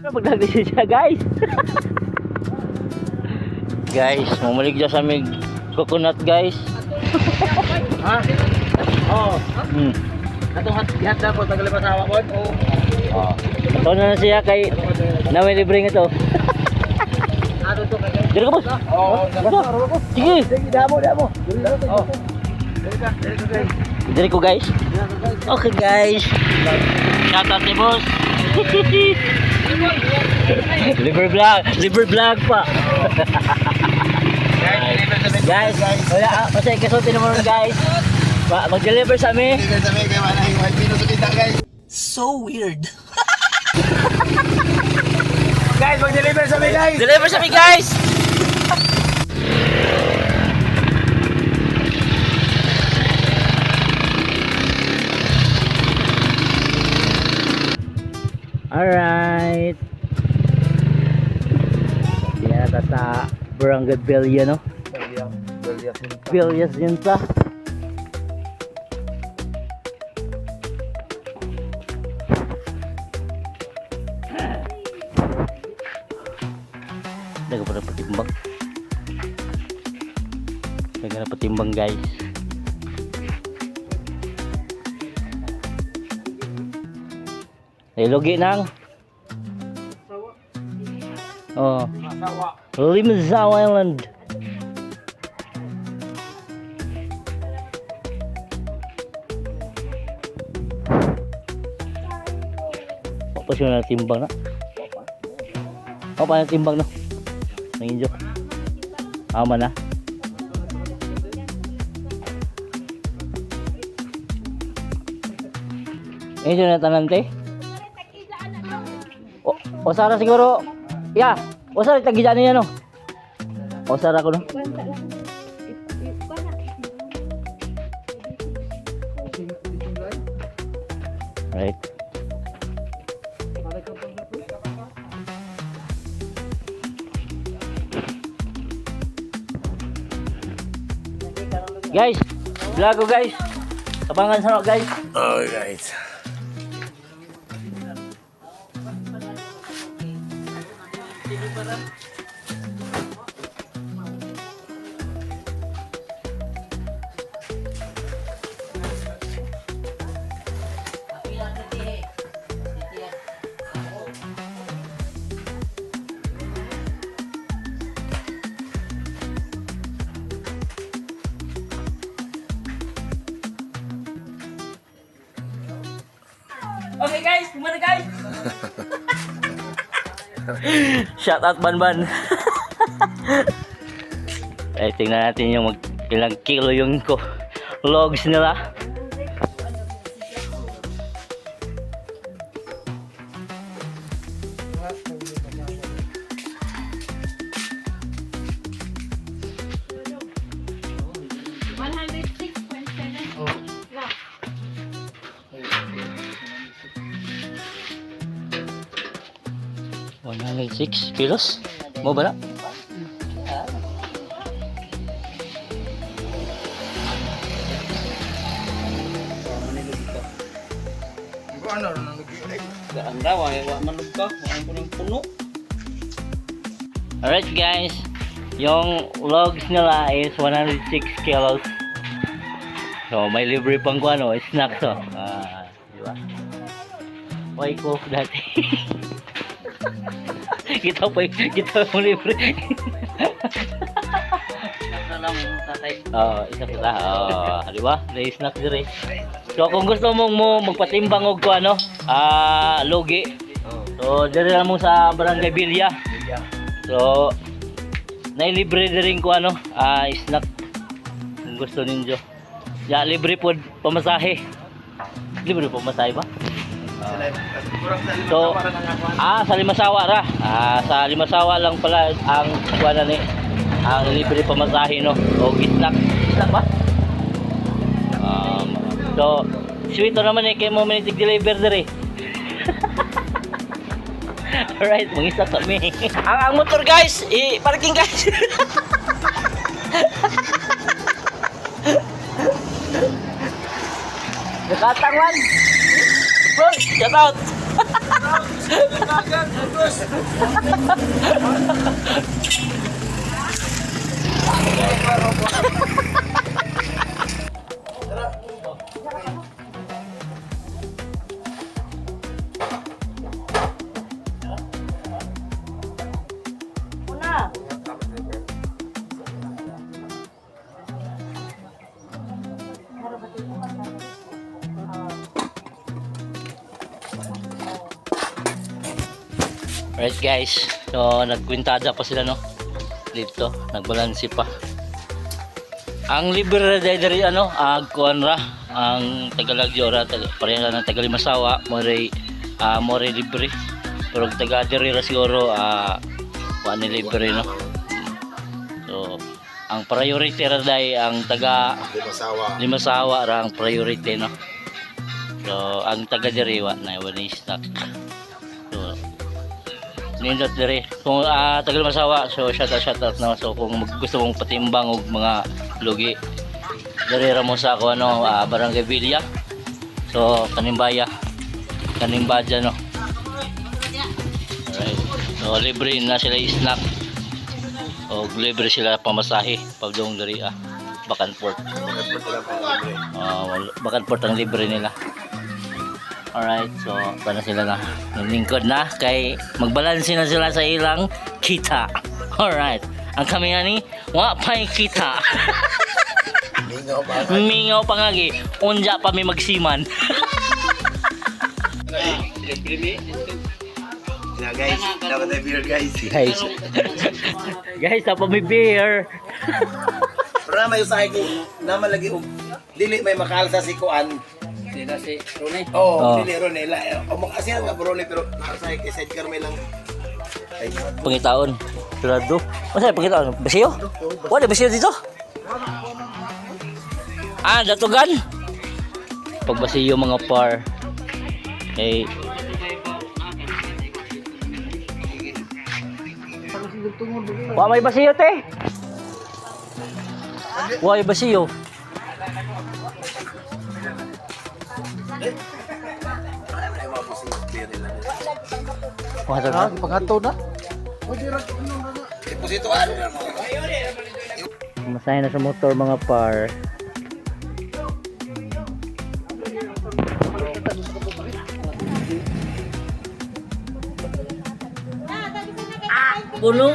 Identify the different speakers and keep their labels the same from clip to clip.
Speaker 1: Pagdagdasin siya guys. guys, mumulig dyan sa mig coconut guys.
Speaker 2: Ha? Oo.
Speaker 1: Hmm.
Speaker 2: Atong hat hat na po tagal pa sa ko. Oo.
Speaker 1: Oh. Ito na na siya kay na may libre ito.
Speaker 2: Ato to kay.
Speaker 1: Dito ka boss.
Speaker 2: Oo,
Speaker 1: Sige.
Speaker 2: Sige, damo, damo. Oh. Guys.
Speaker 1: Dito ko guys. Okay guys. Shout out ni boss. liver vlog, liver vlog pa. guys, wala ah, kasi kasulti naman nun, guys. Ma- Mag-deliver sa amin.
Speaker 2: Dili sa may kay mana yung pino sa kita, guys.
Speaker 1: So weird.
Speaker 2: Guys, mag-deliver sa may, guys.
Speaker 1: Deliver sa amin, guys. Barangay Belia, no? Belias yun sa. Daga pa patimbang. Daga na patimbang guys. Ay, logi nang. Oh, Limazaw Island. Apa siya na timbang na? Apa na timbang na? Nangin jo. Ama na. Ini siya na tanan te. O, o Sara siguro. Ya, o Sara tagidaan niya no. O Sara ko no. Right. Guys, vlog guys. Kapangan sa guys.
Speaker 2: Alright.
Speaker 1: Okay guys, kumana guys. Shout out Banban. eh, tingnan natin yung mag ilang kilo yung ko logs nila. 6 kilos? Mo ba na?
Speaker 2: Ano na
Speaker 3: nag-iulay? Daw, ayaw manlog ka. Walang punong.
Speaker 1: Alright guys, yung logs nila is 106 kilos. So may libre pang kung ano, snacks oh. Ah, di ba? Why cook dati? kita pa kita mo libre. Oo, isa sila. Oo, di ba? May snack dire. So kung gusto mong mo magpatimbang og ko ano, ah, logi. So dire lang mo sa Barangay Bilya. So nailibre din ko ano, ah, snack kung gusto ninyo. Ya, libre po pamasahe. Libre pamasahe ba? So. Ah, sa Limasawa ra. Ah, sa Limasawa lang pala ang kuha ni ang libre pamasahe no. O snack. Snack ba? Um, so, sweet naman eh kay mo minitig deliver dire. Alright, mangisa kami. ang, ang motor guys, i-parking guys. Nakatangwan. Bro, shout out. Alright guys, so nagkwintada pa sila no dito, nagbalansi pa. Ang libre dahil dari ano, ag kuan ra, ang Tagalagyo ra, taga, pareha ng Tagalimasawa, more ah more libre. Pero taga diri ra siguro ah wa ni libre no. So, ang priority ra dai ang taga
Speaker 2: Limasawa.
Speaker 1: Limasawa ra ang priority no. So, ang taga diri wa na wa ni stock. Nindot diri. Kung uh, tagal masawa, so shout out, shout out na. So, kung gusto mong patimbang og mga lugi, diri ra mo sa ako ano, ah, Barangay Villa. So, Kanimbaya. Kanimbadya no. Alright. So, libre na sila snack. O libre sila pamasahe pagdong diri ah. Back and forth. Uh, bakan port ang libre nila. Alright, so paano sila na nilingkod na kay magbalanse na sila sa ilang kita. Alright, ang kami nga ni wa pa'y kita. Mingaw pa nga gi, unja pa mi magsiman.
Speaker 2: Na guys, dapat na beer guys.
Speaker 1: guys, guys, pa may beer.
Speaker 2: Pero na may usahay ko, na malagi og dili may makalsa si Kuan.
Speaker 3: Sila si Ronnie.
Speaker 2: Oh,
Speaker 1: Oh.
Speaker 2: dili ron nila. O makasiya nga bro pero nakasahay kay Side Carmel lang. Ay,
Speaker 1: Pangitaon. Sigurado. Masa pangitaon? Basiyo? Wala basiyo dito? Ah, datugan. Pag basiyo mga par. Eh, Wa may basiyo te. Wa may basiyo.
Speaker 2: Ay mga po si beer nila.
Speaker 1: Wa ta.
Speaker 4: Pangato na?
Speaker 2: Depositoan.
Speaker 1: Masaya na sa motor mga par. Puno.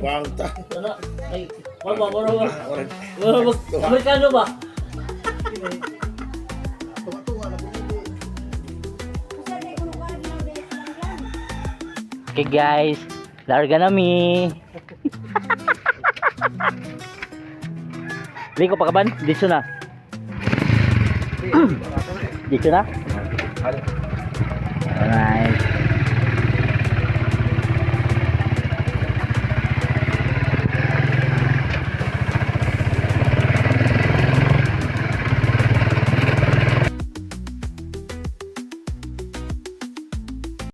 Speaker 2: Bangta.
Speaker 1: Ano? Ay, wala ba, wala ba? Wala ba? Amerikano ba? Okay guys, larga na mi. Liko pa kaban? Dito na. Dito na? Alright.